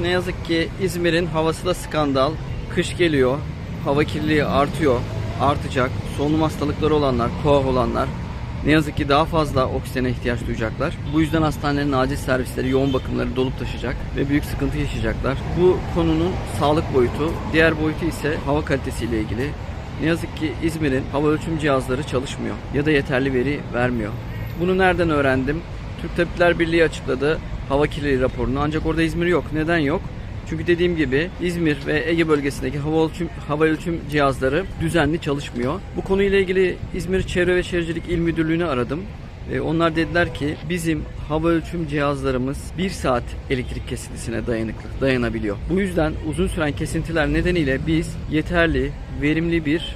Ne yazık ki İzmir'in havası da skandal. Kış geliyor, hava kirliliği artıyor, artacak. Solunum hastalıkları olanlar, koah olanlar ne yazık ki daha fazla oksijene ihtiyaç duyacaklar. Bu yüzden hastanelerin acil servisleri, yoğun bakımları dolup taşıyacak ve büyük sıkıntı yaşayacaklar. Bu konunun sağlık boyutu, diğer boyutu ise hava kalitesiyle ilgili. Ne yazık ki İzmir'in hava ölçüm cihazları çalışmıyor ya da yeterli veri vermiyor. Bunu nereden öğrendim? Türk Tabipler Birliği açıkladı hava kirliliği raporunu ancak orada İzmir yok. Neden yok? Çünkü dediğim gibi İzmir ve Ege bölgesindeki hava ölçüm, hava ölçüm cihazları düzenli çalışmıyor. Bu konuyla ilgili İzmir Çevre ve Şehircilik İl Müdürlüğü'nü aradım. E, Onlar dediler ki bizim hava ölçüm cihazlarımız 1 saat elektrik kesintisine dayanıklı, dayanabiliyor. Bu yüzden uzun süren kesintiler nedeniyle biz yeterli, verimli bir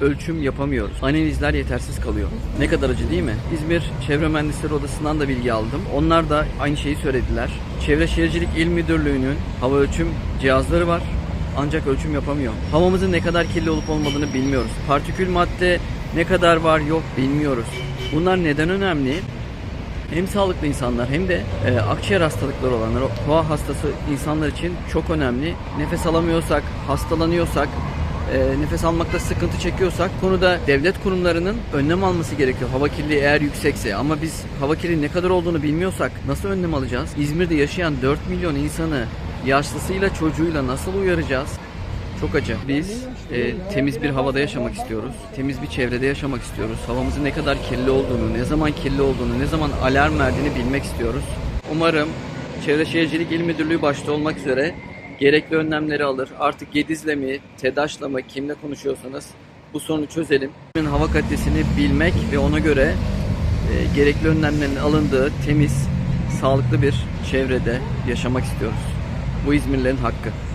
ölçüm yapamıyoruz. Analizler yetersiz kalıyor. Ne kadar acı değil mi? İzmir Çevre Mühendisleri Odası'ndan da bilgi aldım. Onlar da aynı şeyi söylediler. Çevre Şehircilik İl Müdürlüğü'nün hava ölçüm cihazları var. Ancak ölçüm yapamıyor. Havamızın ne kadar kirli olup olmadığını bilmiyoruz. Partikül madde ne kadar var yok bilmiyoruz. Bunlar neden önemli? hem sağlıklı insanlar hem de e, akciğer hastalıkları olanlar, koa hastası insanlar için çok önemli. Nefes alamıyorsak, hastalanıyorsak, e, nefes almakta sıkıntı çekiyorsak konuda devlet kurumlarının önlem alması gerekiyor. Hava kirliliği eğer yüksekse ama biz hava kirliliği ne kadar olduğunu bilmiyorsak nasıl önlem alacağız? İzmir'de yaşayan 4 milyon insanı yaşlısıyla çocuğuyla nasıl uyaracağız? Çok acı. Biz e, temiz bir havada yaşamak istiyoruz. Temiz bir çevrede yaşamak istiyoruz. Havamızın ne kadar kirli olduğunu, ne zaman kirli olduğunu, ne zaman alarm verdiğini bilmek istiyoruz. Umarım Çevre Şehircilik İl Müdürlüğü başta olmak üzere gerekli önlemleri alır. Artık Gediz'le mi, TEDAŞ'la mı, kimle konuşuyorsanız bu sorunu çözelim. Hava kalitesini bilmek ve ona göre e, gerekli önlemlerin alındığı temiz, sağlıklı bir çevrede yaşamak istiyoruz. Bu İzmirlilerin hakkı.